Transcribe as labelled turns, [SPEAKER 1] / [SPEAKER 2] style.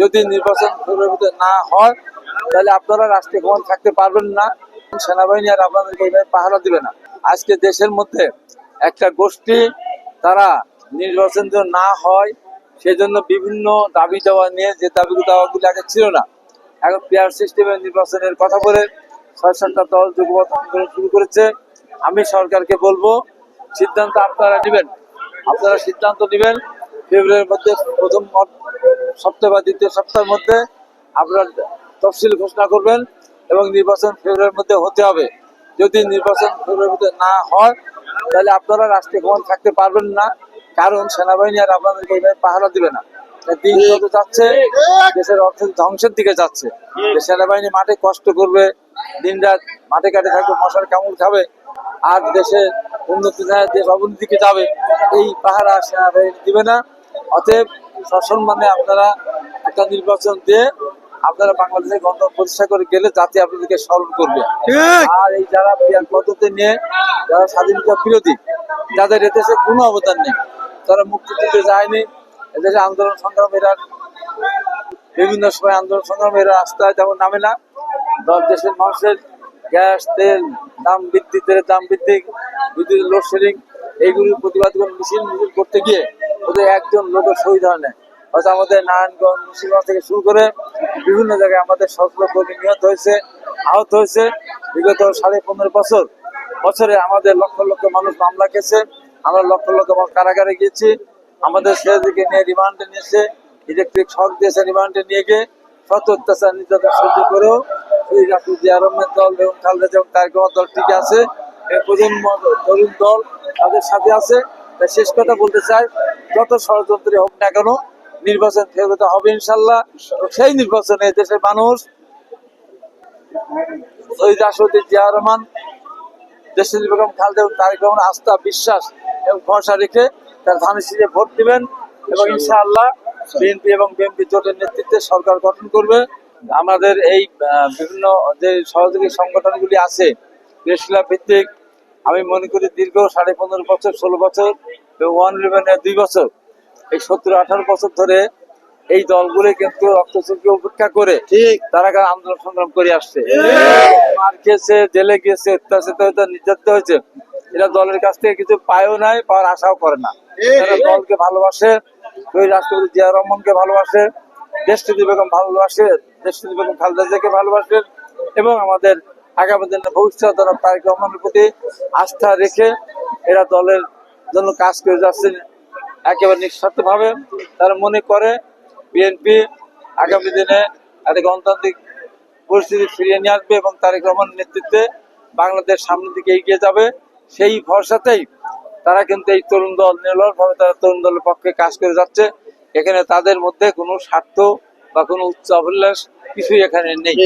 [SPEAKER 1] যদি নির্বাচন না হয়, তাহলে আপনারা রাষ্ট্রীয় ক্ষমতা থাকতে পারবেন না। সেনাবাহিনী আর আপনাদেরকে এইভাবে পাহারা দিবে না। আজকে দেশের মধ্যে একটা গোষ্ঠী, তারা নির্বাচন যেন না হয়, সেজন্য বিভিন্ন দাবি দেওয়া নিয়ে যে দাবি দাওয়াগুলি আগে ছিল না। এখন পেয়ার সিস্টেমের নির্বাচনের কথা বলে ছয় দল যুগপথ আন্দোলন শুরু করেছে। আমি সরকারকে বলব, সিদ্ধান্ত আপনারা নেবেন। আপনারা সিদ্ধান্ত নেবেন। ফেব্রুয়ারির মধ্যে প্রথম সপ্তাহ বা দ্বিতীয় সপ্তাহের মধ্যে আপনার তফসিল ঘোষণা করবেন এবং নির্বাচন ফেব্রুয়ারির মধ্যে হতে হবে। যদি নির্বাচন ফেব্রুয়ারির মধ্যে না হয়, তাহলে আপনারা রাষ্ট্রীয় ক্ষমতা থাকতে পারবেন না, কারণ সেনাবাহিনী আর আপনাদেরকে এইভাবে পাহারা দিবে না। দিন যাচ্ছে, দেশের অর্থনীতি ধ্বংসের দিকে যাচ্ছে। সেনাবাহিনী মাঠে কষ্ট করবে, দিন রাত মাঠে কাটে থাকবে, মশার কামড় খাবে, আর দেশে উন্নতি দেশ অবনতিকে যাবে, এই পাহারা সেনাবাহিনী দিবে না। অতএব সসম্মানে আপনারা একটা নির্বাচন দিয়ে আপনারা বাংলাদেশের গণতন্ত্র প্রতিষ্ঠা করে গেলে জাতি আপনাদেরকে স্মরণ করবে। আর এই যারা পিয়ার পদ্ধতি নিয়ে যারা স্বাধীনতা বিরোধী যাদের এদেশে কোনো অবদান নেই তারা মুক্তিযুদ্ধে যায়নি এদেশে আন্দোলন সংগ্রাম এরা বিভিন্ন সময় আন্দোলন সংগ্রামীরা রাস্তায় যেমন নামে না। দশ দেশের মানুষের গ্যাস তেল দাম বৃদ্ধি তেলের দাম বৃদ্ধি বিদ্যুৎ লোডশেডিং এইগুলির প্রতিবাদ মিছিল মিছিল করতে গিয়ে একজন লোকের শহীদ হয় না হয়তো আমাদের নারায়ণগঞ্জ মুর্শিদাবাদ থেকে শুরু করে বিভিন্ন জায়গায় আমাদের সশস্ত্র কর্মী নিহত হয়েছে, আহত হয়েছে। বিগত সাড়ে পনেরো বছর, বছরে আমাদের লক্ষ লক্ষ মানুষ মামলা খেয়েছে। আমরা লক্ষ লক্ষ মানুষ কারাগারে গিয়েছি। আমাদের ছেলেদেরকে নিয়ে রিমান্ডে নিয়েছে। ইলেকট্রিক শক দিয়েছে রিমান্ডে নিয়ে গিয়ে। শত অত্যাচার, নির্যাতন সহ্য করেও ওই রাষ্ট্র জিয়া রহমান দল এবং খালেদা যেমন কার্যক্রম দল ঠিক আছে। এই প্রজন্ম, তরুণ দল তাদের সাথে আছে। তাই শেষ কথা বলতে চাই যত ষড়যন্ত্রী হোক না কেন নির্বাচন ফেরত হবে ইনশাল্লাহ। সেই নির্বাচনে দেশের মানুষ ওই রাষ্ট্রপতি জিয়া রহমান দেশের বেগম খালেদা তারেক রহমান আস্থা, বিশ্বাস এবং ভরসা রেখে তার ধানের শীষে ভোট দিবেন এবং ইনশাআল্লাহ বিএনপি এবং বিএনপি জোটের নেতৃত্বে সরকার গঠন করবে। আমাদের এই বিভিন্ন যে সহযোগী সংগঠনগুলি আছে দেশলা ভিত্তিক, আমি মনে করি দীর্ঘ সাড়ে পনেরো বছর, ষোলো বছর ওয়ান ইলেভেনের দুই বছর এই সত্তর আঠারো বছর ধরে এই দলগুলি কিন্তু রক্তচুরকে উপেক্ষা করে
[SPEAKER 2] ঠিক।
[SPEAKER 1] তারা আন্দোলন সংগ্রাম করে আসছে। মার খেয়েছে জেলে গিয়েছে অত্যাচারিত হয়েছে নির্যাতিত হয়েছে। এরা দলের কাছ থেকে কিছু পায়ও নাই পাওয়ার আশাও করে না। তারা দলকে ভালোবাসে ওই রাষ্ট্রপতি জিয়া রহমানকে ভালোবাসে দেশটিতে বেগম ভালোবাসে দেশটিতে বেগম খালেদা জিয়াকে ভালোবাসে এবং আমাদের আগামী দিনে ভবিষ্যৎ জনাব তারেক রহমানের প্রতি আস্থা রেখে এরা দলের জন্য কাজ করে যাচ্ছে একেবারে নিঃস্বার্থ ভাবে তারা মনে করে বিএনপি আগামী দিনে একটা গণতান্ত্রিক পরিস্থিতি ফিরিয়ে নিয়ে আসবে এবং তারেক রহমানের নেতৃত্বে বাংলাদেশ সামনের দিকে এগিয়ে যাবে। সেই ভরসাতেই তারা কিন্তু এই তরুণ দল নির্ভরভাবে তারা তরুণ দলের পক্ষে কাজ করে যাচ্ছে। এখানে তাদের মধ্যে কোনো স্বার্থ বা কোনো উচ্চ অভিলাষ কিছুই এখানে নেই।